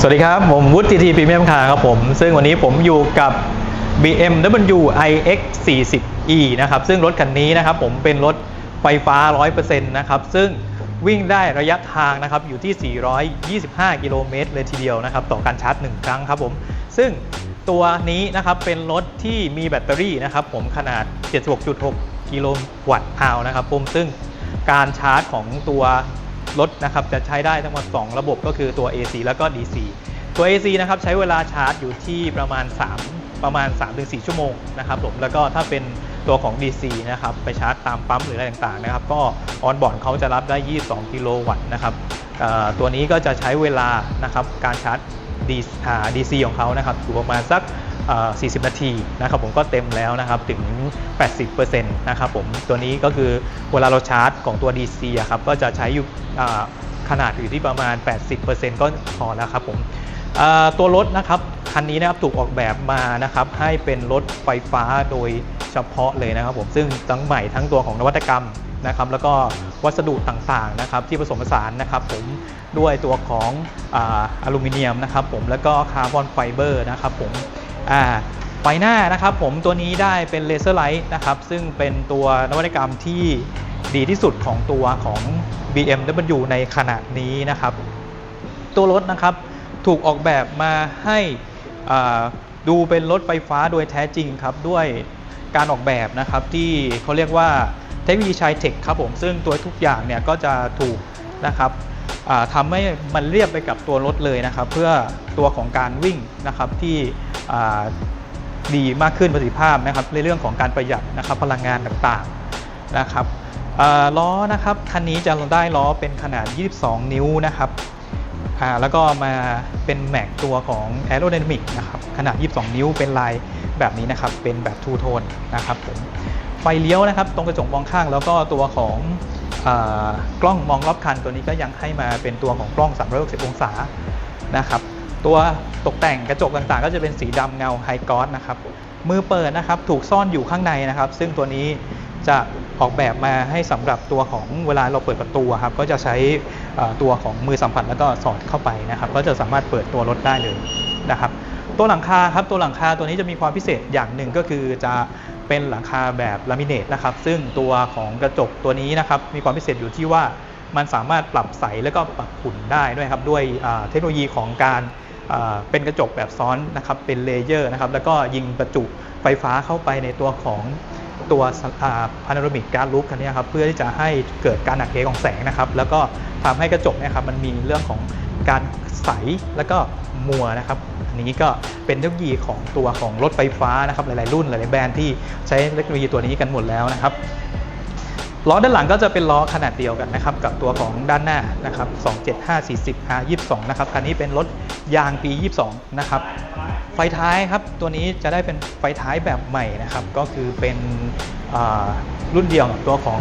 สวัสดีครับ ผมวุฒิทีพรีเมียมคาครับผม ซึ่งวันนี้ผมอยู่กับ BMW iX 40e นะครับ ซึ่งรถคันนี้นะครับผมเป็นรถไฟฟ้า 100%นะครับ ซึ่งวิ่งได้ระยะทางนะครับอยู่ที่ 425 กิโลเมตรเลยทีเดียวนะครับ ต่อการชาร์จ 1 ครั้งครับผม ซึ่งตัวนี้นะครับเป็นรถที่มีแบตเตอรี่นะครับผมขนาด 76.6 กิโลวัตต์อาวนะครับผมซึ่งการชาร์จของตัว รถนะครับจะใช้ได้ทั้งหมด 2 ระบบก็คือตัว AC แล้วก็ DC ตัว AC นะครับใช้เวลาชาร์จอยู่ที่ประมาณ 3 ประมาณ 3-4 ชั่วโมงนะครับผมแล้วก็ถ้าเป็นตัวของ DC นะครับไปชาร์จตามปั๊มหรืออะไรต่างๆนะครับก็ออนบอร์ดเขาจะรับได้ 22 กิโลวัตต์นะครับตัวนี้ก็จะใช้เวลานะครับการชาร์จ DC อ่า DC ของเขานะครับอยู่ประมาณสัก 40 นาทีนะครับผมก็เต็มแล้วนะครับถึง 80%นะครับผมตัวนี้ก็คือเวลาเราชาร์จของตัว DC อะครับก็จะใช้อยู่ขนาดอยู่ที่ประมาณ 80%ก็พอแล้วครับผมตัวรถนะครับคันนี้นะครับถูกออกแบบมานะครับให้เป็นรถไฟฟ้าโดยเฉพาะเลยนะครับผมซึ่งทั้งใหม่ทั้งตัวของนวัตกรรมนะครับแล้วก็วัสดุต่างๆนะครับที่ผสมผสานนะครับผมด้วยตัวของออลูมิเนียมนะครับผมแล้วก็คาร์บอนไฟเบอร์นะครับผม อ่าไฟหน้านะครับผมตัวนี้ได้เป็นเลเซอร์ไลท์นะครับซึ่งเป็นตัวนวัตกรรมที่ดีที่สุดของตัวของ BMW ในขณะนี้นะครับ ตัวรถนะครับถูกออกแบบมาให้ดูเป็นรถไฟฟ้าโดยแท้จริงครับ ด้วยการออกแบบนะครับที่เขาเรียกว่าเทคโนโลยีชายเทคครับผมซึ่งตัวทุกอย่างเนี่ยก็จะถูกนะครับ อ่าทำให้มันเรียบไปกับตัวรถเลยนะครับ เพื่อตัวของการวิ่งนะครับที่ดีมากขึ้นประสิทธิภาพนะครับในเรื่องของการประหยัดนะครับพลังงานต่างๆนะครับล้อนะครับคันนี้จะได้ล้อเป็นขนาด 22 นิ้วนะครับแล้วก็มาเป็นแม็กตัวของ Aerodynamic นะครับขนาด 22 นิ้วเป็นลายแบบนี้นะครับเป็นแบบทูโทนนะครับผม ไฟเลี้ยวนะครับ ตรงกระจกมองข้าง แล้วก็ตัวของอกล้องมองรอบคันตัวนี้ก็ยังให้มาเป็นตัวของกล้อง 360 องศานะครับ ตัวตกแต่งกระจกต่างๆ ก็จะเป็นสีดำเงาไฮกอสนะครับ มือเปิดนะครับถูกซ่อนอยู่ข้างในนะครับ ซึ่งตัวนี้จะออกแบบมาให้สำหรับตัวของเวลาเราเปิดประตูครับก็จะใช้ตัวของมือสัมผัสแล้วก็สอดเข้าไปนะครับ ก็จะสามารถเปิดตัวรถได้เลยนะครับ ตัวหลังคาครับตัวหลังคาตัวนี้จะมีความพิเศษอย่างหนึ่งก็คือจะเป็นหลังคาแบบลามิเนตนะครับซึ่งตัวของกระจกตัวนี้นะครับมีความพิเศษอยู่ที่ว่ามันสามารถปรับใสแล้วก็ปรับขุ่นได้ด้วยครับด้วยเทคโนโลยีของการเป็นกระจกแบบซ้อนนะครับเป็นเลเยอร์นะครับแล้วก็ยิงประจุไฟฟ้าเข้าไปในตัวของตัวพานาโรมิกการ์ดลูปคันนี้ครับเพื่อที่จะให้เกิดการหักเหของแสงนะครับแล้วก็ทำให้กระจกเนี่ยครับมันมีเรื่องของ การใสแล้วก็มัวนะครับอันนี้ก็เป็นเทคโนโลยีของตัวของรถไฟฟ้านะครับหลายๆรุ่นหลายๆแบรนด์ที่ใช้เทคโนโลยีตัวนี้กันหมดแล้วนะครับล้อด้านหลังก็จะเป็นล้อขนาดเดียวกันนะครับกับตัวของด้านหน้านะครับ275 40 R 22นะครับคันนี้เป็นรถยางปี 22 นะครับ ไฟท้ายครับตัวนี้จะได้เป็นไฟท้ายแบบใหม่นะครับ ก็คือเป็นรุ่นเดียวกับตัวของ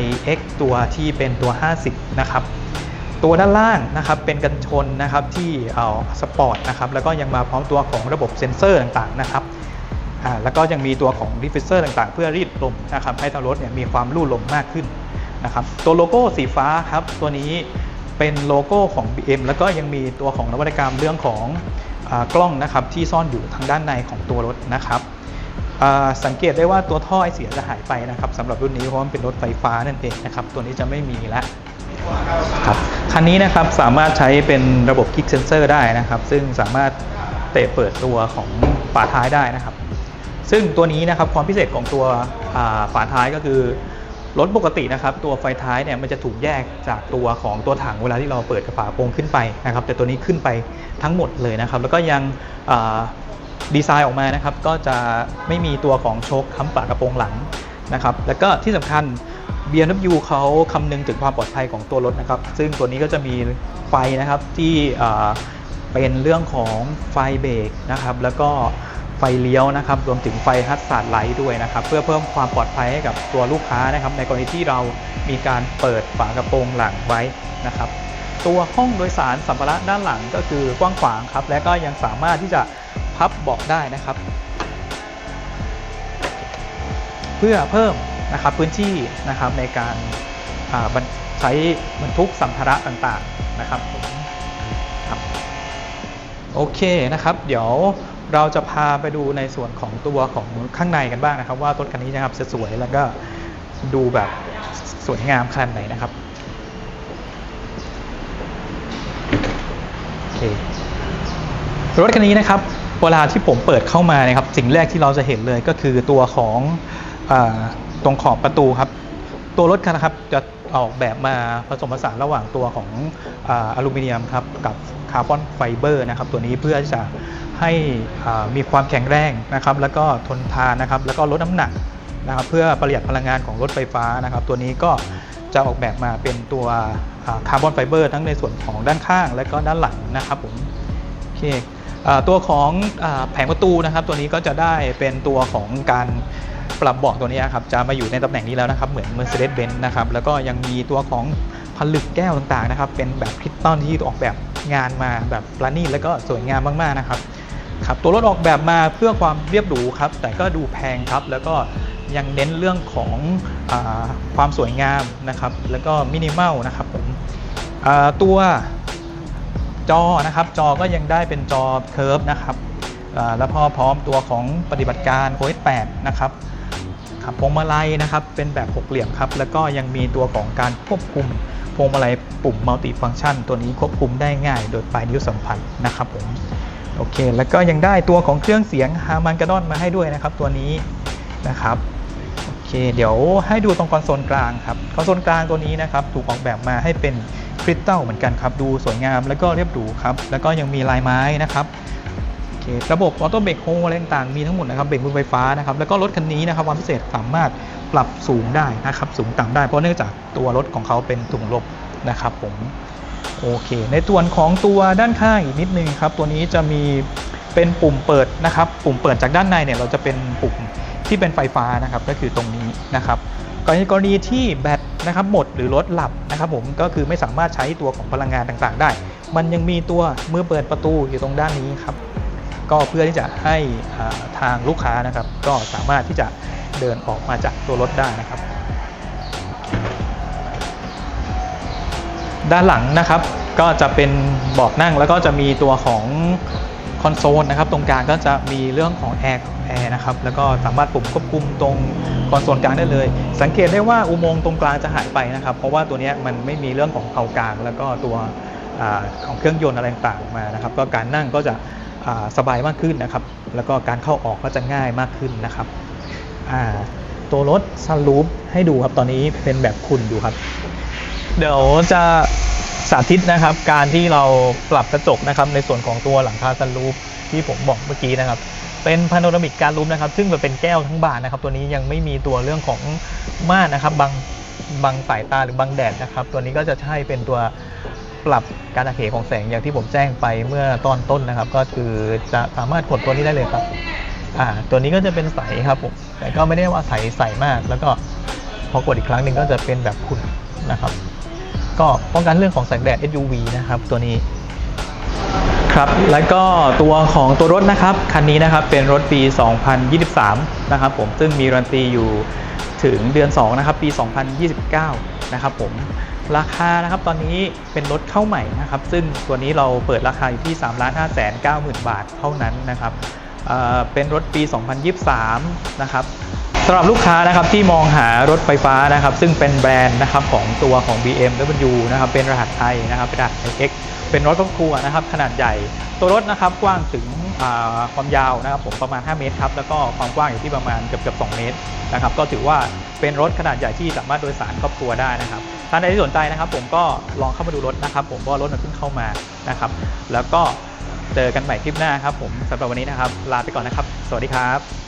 iX ตัวที่เป็นตัว 50 นะครับ ตัวด้านล่างนะครับเป็นกันชนนะครับที่เอาสปอร์ตนะครับแล้วก็ยังมาพร้อมตัวของระบบเซ็นเซอร์ต่างๆนะครับอ่าแล้วก็ยังมีตัวของดิฟฟิวเซอร์ต่างๆ เพื่อรีดลมนะครับให้ตัวรถเนี่ยมีความลู่ลมมากขึ้นนะครับตัวโลโก้สีฟ้าครับตัวนี้เป็นโลโก้ของ BM แล้วก็ยังมีตัวของนวัตกรรมเรื่องของอากล้องนะครับที่ซ่อนอยู่ทางด้านในของตัวรถนะครับสังเกตได้ว่าตัวท่อไอเสียจะหายไปนะครับสำหรับรุ่นนี้เพราะมันเป็นรถไฟฟ้านั่นเองนะครับตัวนี้จะไม่มีแล้ว ครับคันนี้นะครับสามารถใช้เป็นระบบคิกเซนเซอร์ได้นะครับ ซึ่งสามารถเตะเปิดตัวของฝาท้ายได้นะครับ ซึ่งตัวนี้นะครับความพิเศษของตัวอ่าฝาท้ายก็คือรถปกตินะครับ ตัวไฟท้ายเนี่ยมันจะถูกแยกจากตัวของตัวถังเวลาที่เราเปิดกระฝาโปรงขึ้นไปนะครับ แต่ตัวนี้ขึ้นไปทั้งหมดเลยนะครับ แล้วก็ยังดีไซน์ออกมานะครับ ก็จะไม่มีตัวของโชคค้ำฝากระโปรงหลังนะครับ แล้วก็ที่สำคัญ BMW เขาคำนึงถึงความปลอดภัยของตัวรถนะครับ ซึ่งตัวนี้ก็จะมีไฟนะครับที่เป็นเรื่องของไฟเบรกนะครับ แล้วก็ไฟเลี้ยวนะครับ รวมถึงไฟฮัตสาร์ดไลท์ด้วยนะครับ เพื่อเพิ่มความปลอดภัยให้กับตัวลูกค้านะครับ ในกรณีที่เรามีการเปิดฝากระโปรงหลังไว้นะครับ ตัวห้องโดยสารสัมภาระด้านหลังก็คือกว้างขวางครับ และก็ยังสามารถที่จะพับเบาะได้นะครับ เพื่อเพิ่ม นะครับพื้นที่นะครับในการบรรใช้บรรทุกสัมภาระต่างๆนะครับครับโอเคนะครับ เดี๋ยวเราจะพาไปดูในส่วนของตัวของข้างในกันบ้างนะครับ ว่ารถคันนี้นะครับจะสวยแล้วก็ดูแบบสวยงามขนาดไหนนะครับโอเครถคันนี้นะครับเวลาที่ผมเปิดเข้ามานะครับสิ่งแรกที่เราจะเห็นเลยก็คือตัวของอ ตรงขอบประตูครับ ตัวรถคันนะครับจะออกแบบมาผสมผสานระหว่างตัวของออลูมิเนียมครับกับคาร์บอนไฟเบอร์นะครับ ตัวนี้เพื่อจะให้มีความแข็งแรงนะครับ แล้วก็ทนทานนะครับ แล้วก็ลดน้ำหนักนะครับ เพื่อประหยัดพลังงานของรถไฟฟ้านะครับ ตัวนี้ก็จะออกแบบมาเป็นตัวคาร์บอนไฟเบอร์ทั้งในส่วนของด้านข้างและก็ด้านหลังนะครับผมโอเคอ่ตัวของอแผงประตูนะครับ ตัวนี้ก็จะได้เป็นตัวของการ ปรับเบาะตัวนี้ครับจะมาอยู่ในตำแหน่งนี้แล้วนะครับเหมือน Mercedes-Benz นะครับแล้วก็ยังมีตัวของผลึกแก้วต่างๆนะครับเป็นแบบคริสตัลที่ออกแบบงานมาแบบประณีตแล้วก็สวยงามมากๆนะครับครับตัวรถออกแบบมาเพื่อความเรียบหรูครับแต่ก็ดูแพงครับแล้วก็ยังเน้นเรื่องของอความสวยงามนะครับแล้วก็มินิมอลนะครับผมตัวจอนะครับจอก็ยังได้เป็นจอเคิร์ฟนะครับแล้วพอพร้อมตัวของปฏิบัติการ OS 8 นะครับ ครับพวงมาลัยนะครับเป็นแบบหกเหลี่ยมครับแล้วก็ยังมีตัวของการควบคุมพวงมาลัยปุ่มมัลติฟัง c t ชันตัวนี้ควบคุมได้ง่าย โดยปลายนิ้วสัมผัสนะครับผมโอเค แล้วก็ยังได้ตัวของเครื่องเสียงฮามันกระดอนมาให้ด้วยนะครับตัวนี้นะครับโอเค เดี๋ยวให้ดูตรงคอนโซลกลางครับคอนโซลกลางตัวนี้นะครับถูกออกแบบมาให้เป็นคริสตัลเหมือนกันครับดูสวยงามแล้วก็เรียบหรูครับแล้วก็ยังมีลายไม้นะครับ ระบบออโต้เบรกโฮอะไรต่างๆมีทั้งหมดนะครับเบรกมือไฟฟ้านะครับแล้วก็รถคันนี้นะครับความพิเศษสามารถปรับสูงได้นะครับสูงต่ำได้เพราะเนื่องจากตัวรถของเขาเป็นถุงลมนะครับผมโอเค ในส่วนของตัวด้านข้างอีกนิดนึงครับตัวนี้จะมีเป็นปุ่มเปิดนะครับ ปุ่มเปิดจากด้านในเนี่ยเราจะเป็นปุ่มที่เป็นไฟฟ้านะครับก็คือตรงนี้นะครับกรณีกรณีที่แบตนะครับหมดหรือรถหลับนะครับผมก็คือไม่สามารถใช้ตัวของพลังงานต่างๆ ได้ มันยังมีตัวมือเปิดประตูอยู่ตรงด้านนี้ครับ ก็เพื่อที่จะให้ทางลูกค้านะครับ ก็สามารถที่จะเดินออกมาจากตัวรถได้นะครับ ด้านหลังนะครับก็จะเป็นเบาะนั่งแล้วก็จะมีตัวของคอนโซลนะครับตรงกลางก็จะมีเรื่องของแอร์แอร์นะครับแล้วก็สามารถปุ่มควบคุมตรงคอนโซลกลางได้เลย สังเกตได้ว่าอุโมงค์ตรงกลางจะหายไปนะครับ เพราะว่าตัวนี้มันไม่มีเรื่องของเผากลาง แล้วก็ตัวอของเครื่องยนต์อะไรต่างๆมานะครับ ก็การนั่งก็จะ สบายมากขึ้นนะครับ แล้วก็การเข้าออกก็จะง่ายมากขึ้นนะครับตัวรถซันรูฟให้ดูครับตอนนี้เป็นแบบคุณดูครับ เดี๋ยวจะสาธิตนะครับ การที่เราปรับกระจกนะครับ ในส่วนของตัวหลังคาซันรูฟที่ผมบอกเมื่อกี้นะครับ เป็นพาโนรามิกการรูฟนะครับ ซึ่งมันเป็นแก้วทั้งบานนะครับ ตัวนี้ยังไม่มีตัวเรื่องของม่านนะครับบังบังสายตาหรือบังแดดนะครับ ตัวนี้ก็จะใช้เป็นตัว ปรับการระเหของแสงอย่างที่ผมแจ้งไปเมื่อตอนต้นนะครับ ก็คือจะสามารถกดตัวนี้ได้เลยครับอ่าตัวนี้ก็จะเป็นใสครับผมแต่ก็ไม่ได้ว่าใสใสมาก แล้วก็พอกดอีกครั้งหนึ่งก็จะเป็นแบบขุ่นนะครับ ก็ป้องกันเรื่องของแสงแดด SUV นะครับตัวนี้ครับแล้วก็ตัวของตัวรถนะครับคันนี้นะครับเป็นรถปี 2023 นะครับผมซึ่งมีรันตีอยู่ถึงเดือน 2 นะครับ ปี 2029 นะครับผม ราคานะครับตอนนี้เป็นรถเข้าใหม่นะครับ ซึ่งตัวนี้เราเปิดราคาอยู่ที่ 3 5 9 0 0 0 บาทเท่านั้นนะครับเเป็นรถปี 2023 นะครับสำหรับลูกค้านะครับที่มองหารถไฟฟ้านะครับ ซึ่งเป็นแบรนด์นะครับของตัวของ BMW นะครับเป็นรหัสไทยนะครับเป็นรหัส iX เป็นรถครอบครัวนะครับขนาดใหญ่ตัวรถนะครับกว้างถึง ความยาวนะครับผมประมาณ 5 เมตรครับแล้วก็ความกว้างอยู่ที่ประมาณเกือบเกือบ2เมตรนะครับก็ถือว่าเป็นรถขนาดใหญ่ที่สามารถโดยสารครอบครัวได้นะครับท่านใดที่สนใจนะครับ ผมก็ลองเข้ามาดูรถนะครับ ผมเพราะว่ารถมันเพิ่งเข้ามานะครับ แล้วก็เจอกันใหม่คลิปหน้าครับ ผมสำหรับวันนี้นะครับ ลาไปก่อนนะครับ สวัสดีครับ